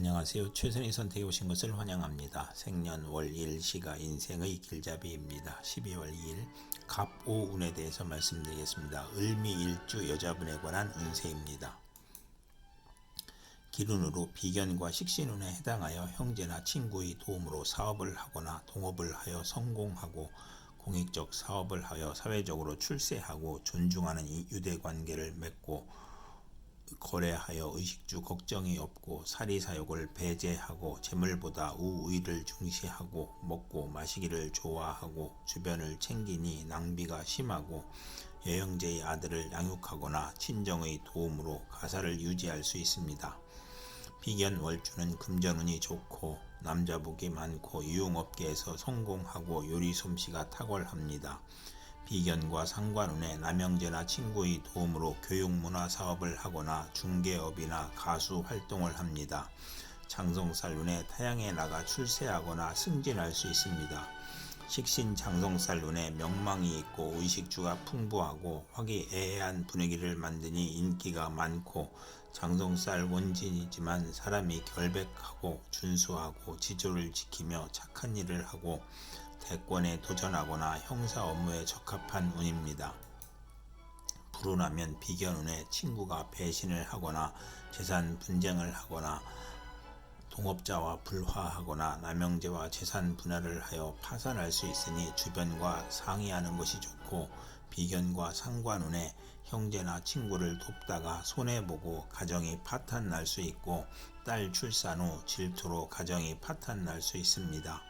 안녕하세요. 최선의 선택해 오신 것을 환영합니다. 생년 월 일 시가 인생의 길잡이입니다. 12월 2일 갑오운에 대해서 말씀드리겠습니다. 을미일주 여자분에 관한 운세입니다. 기운으로 비견과 식신운에 해당하여 형제나 친구의 도움으로 사업을 하거나 동업을 하여 성공하고 공익적 사업을 하여 사회적으로 출세하고 존중하는 이 유대관계를 맺고 거래하여 의식주 걱정이 없고 사리사욕을 배제하고 재물보다 우의를 중시하고 먹고 마시기를 좋아하고 주변을 챙기니 낭비가 심하고 여형제의 아들을 양육하거나 친정의 도움으로 가사를 유지할 수 있습니다. 비견 월주는 금전운이 좋고 남자복이 많고 유흥업계에서 성공하고 요리 솜씨가 탁월합니다. 비견과 상관운에 남형제나 친구의 도움으로 교육문화 사업을 하거나 중개업이나 가수 활동을 합니다. 장성살 운에 타양에 나가 출세하거나 승진할 수 있습니다. 식신 장성살 운에 명망이 있고 의식주가 풍부하고 화기애애한 분위기를 만드니 인기가 많고 장성살 원진이지만 사람이 결백하고 준수하고 지조를 지키며 착한 일을 하고 대권에 도전하거나 형사 업무에 적합한 운입니다. 불운하면 비견운에 친구가 배신을 하거나 재산 분쟁을 하거나 동업자와 불화하거나 남형제와 재산 분할을 하여 파산할 수 있으니 주변과 상의하는 것이 좋고 비견과 상관운에 형제나 친구를 돕다가 손해보고 가정이 파탄 날 수 있고 딸 출산 후 질투로 가정이 파탄 날 수 있습니다.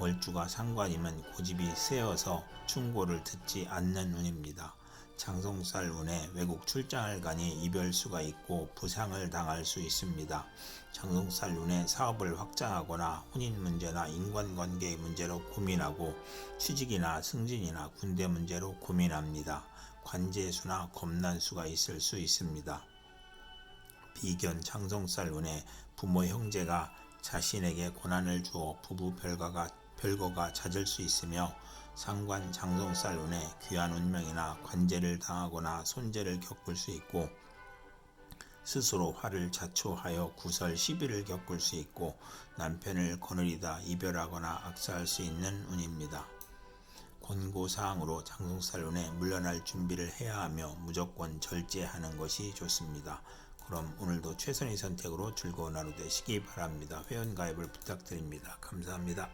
월주가 상관이면 고집이 세어서 충고를 듣지 않는 운입니다. 장성살 운에 외국 출장을 가니 이별수가 있고 부상을 당할 수 있습니다. 장성살 운에 사업을 확장하거나 혼인 문제나 인간관계의 문제로 고민하고 취직이나 승진이나 군대 문제로 고민합니다. 관제수나 겁난수가 있을 수 있습니다. 비견 장성살 운에 부모 형제가 자신에게 고난을 주어 부부 별거가 별거가 잦을 수 있으며 상관 장성살 운에 귀한 운명이나 관제를 당하거나 손재를 겪을 수 있고 스스로 화를 자초하여 구설 시비를 겪을 수 있고 남편을 거느리다 이별하거나 악사할 수 있는 운입니다. 권고사항으로 장성살 운에 물러날 준비를 해야 하며 무조건 절제하는 것이 좋습니다. 그럼 오늘도 최선의 선택으로 즐거운 하루 되시기 바랍니다. 회원가입을 부탁드립니다. 감사합니다.